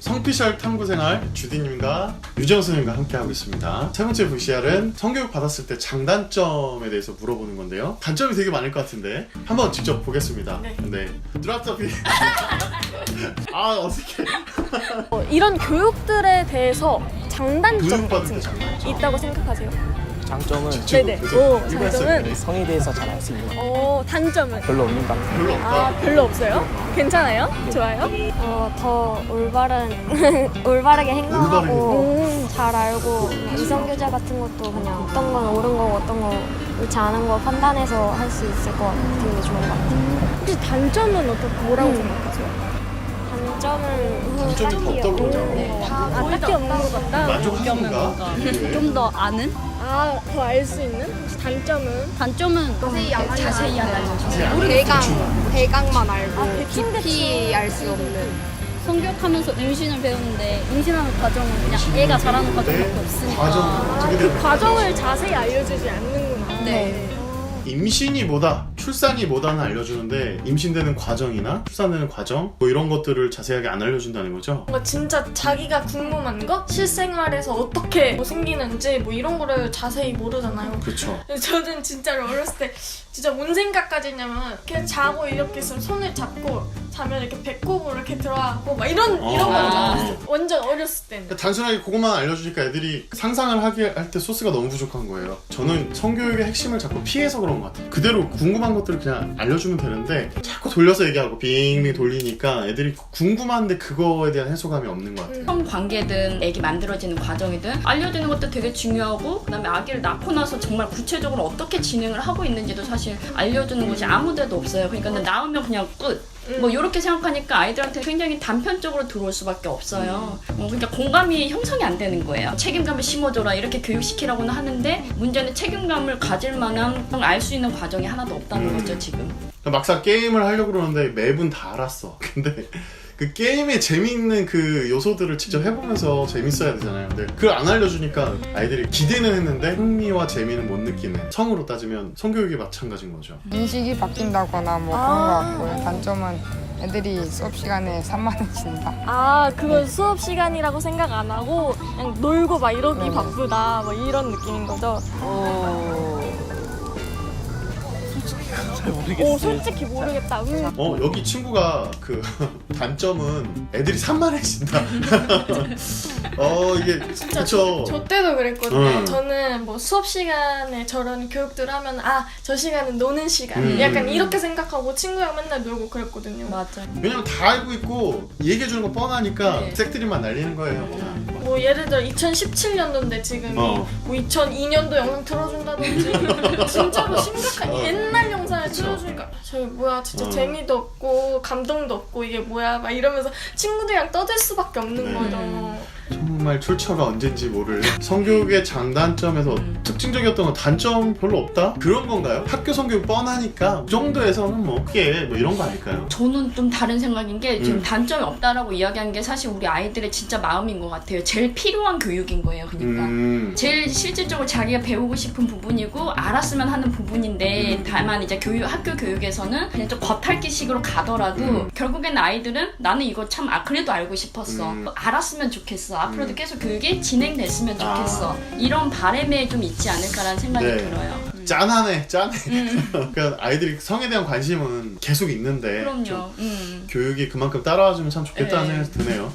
성피셜 탐구생활 주디님과 유정 선생님과 함께하고 있습니다. 세 번째 VCR은 성교육 받았을 때 장단점에 대해서 물어보는 건데요. 단점이 되게 많을 것 같은데 한번 직접 보겠습니다. 네. 드랍 더비. 아 어색해. 어, 이런 교육들에 대해서 장단점 교육 받을 때 같은 게 장단점. 있다고 생각하세요? 장점은 네네. 오, 장점은 성에 대해서 잘 알 수 있는 거 어, 단점은 별로 없는 것 같아요. 별로 아 없다. 별로 없어요? 괜찮아요? 좋아요? 어, 더 올바른 올바르게 행동하고 음, 잘 알고 이성 교제 같은 것도 그냥 어떤 건 옳은 거고 어떤 거 옳지 않은 거 판단해서 할 수 있을 것 같은 게 좋은 것 같아요. 혹시 단점은 어떻게 뭐라고 생각하세요? 단점은 단점이 없다고 없는 그러죠. 것 아, 딱히 없는 것 같다. 만족하는가? 좀더 아는 아, 더 알 수 있는? 혹시 단점은? 단점은 자세히 알려줘. 대강 대강만 알고 아, 대충 깊이 알 수 없는 성교육하면서 임신을 배우는데 임신하는 과정은 그냥 애가 자라는 과정밖에 없으니까. 과정 아, 어떻게 그 되는 과정을 자세히 알려주지 않는구나. 네. 임신이 뭐다, 출산이 뭐다는 알려주는데 임신되는 과정이나 출산되는 과정 뭐 이런 것들을 자세하게 안 알려준다는 거죠. 뭔가 진짜 자기가 궁금한 거? 실생활에서 어떻게 뭐 생기는지 뭐 이런 거를 자세히 모르잖아요. 그렇죠. 저는 진짜로 어렸을 때 진짜 뭔 생각까지 했냐면 그냥 자고 이렇게 있으면 손을 잡고 자면 이렇게 배꼽으로 이렇게 들어가고 막 이런 이런 어. 건줄 알았어요. 완전 어렸을 때는. 그러니까 단순하게 그것만 알려주니까 애들이 상상을 하게 할 때 소스가 너무 부족한 거예요. 저는 성교육의 핵심을 자꾸 피해서 그런 것 같아요. 그대로 궁금한 것들을 그냥 알려주면 되는데 자꾸 돌려서 얘기하고 빙빙 돌리니까 애들이 궁금한데 그거에 대한 해소감이 없는 것 같아요. 성 관계든 애기 만들어지는 과정이든 알려주는 것도 되게 중요하고 그다음에 아기를 낳고 나서 정말 구체적으로 어떻게 진행을 하고 있는지도 사실 알려주는 곳이 아무데도 없어요. 그러니까 낳으면 그냥 끝. 뭐 이렇게 생각하니까 아이들한테 굉장히 단편적으로 들어올 수밖에 없어요. 어, 그러니까 공감이 형성이 안 되는 거예요. 책임감을 심어줘라 이렇게 교육시키라고는 하는데 문제는 책임감을 가질 만한 알 수 있는 과정이 하나도 없다는 음. 거죠 지금. 그러니까 막상 게임을 하려고 그러는데 맵은 다 알았어. 근데 그 게임의 재미있는 그 요소들을 직접 해보면서 재밌어야 되잖아요. 근데 그걸 안 알려주니까 아이들이 기대는 했는데 흥미와 재미는 못 느끼는. 성으로 따지면 성교육이 마찬가지인 거죠. 인식이 바뀐다거나 뭐 그런 것 같고요. 단점은 애들이 수업 시간에 산만해진다. 아, 그건 수업 시간이라고 생각 안 하고 그냥 놀고 막 이러기 네. 바쁘다 뭐 이런 느낌인 거죠. 잘 모르겠어요. 오, 솔직히 모르겠다. 음. 어 여기 친구가 그 단점은 애들이 산만해진다. 어 이게 진짜 그쵸. 저 때도 그랬거든요. 음. 저는 뭐 수업 시간에 저런 교육들 하면 아 저 시간은 노는 시간 음. 약간 이렇게 생각하고 친구랑 맨날 놀고 그랬거든요. 맞아. 왜냐면 다 알고 있고 얘기해 주는 거 뻔하니까 네. 색들이만 날리는 거예요. 그냥. 뭐 예를 들어 2017년도인데 지금이 어. 뭐 2002년도 영상 틀어준다든지 진짜로 심각한 어. 옛날 영상을 틀어주니까 저기 뭐야 진짜 어. 재미도 없고 감동도 없고 이게 뭐야 막 이러면서 친구들이랑 떠들 수밖에 없는 네. 거죠. 정말 출처가 언젠지 모를 성교육의 장단점에서 음. 특징적이었던 건 단점 별로 없다? 그런 건가요? 학교 성교육 뻔하니까 그 정도에서는 뭐 그게 뭐 이런 거 아닐까요? 저는 좀 다른 생각인 게 지금 음. 단점이 없다라고 이야기한 게 사실 우리 아이들의 진짜 마음인 것 같아요. 제일 필요한 교육인 거예요. 그러니까. 음. 제일 실질적으로 자기가 배우고 싶은 부분이고 알았으면 하는 부분인데 음. 다만 이제 교육 학교 교육에서는 그냥 좀 겉핥기식으로 가더라도 음. 결국엔 아이들은 나는 이거 참 아, 그래도 알고 싶었어 음. 알았으면 좋겠어 앞으로 도 음. 계속 교육이 진행됐으면 아. 좋겠어 이런 바람에 좀 있지 않을까라는 생각이 네. 들어요. 음. 짠하네 짠해 그러니까 아이들이 성에 대한 관심은 계속 있는데 좀 그럼요. 음. 교육이 그만큼 따라와 주면 참 좋겠다는 네. 생각이 드네요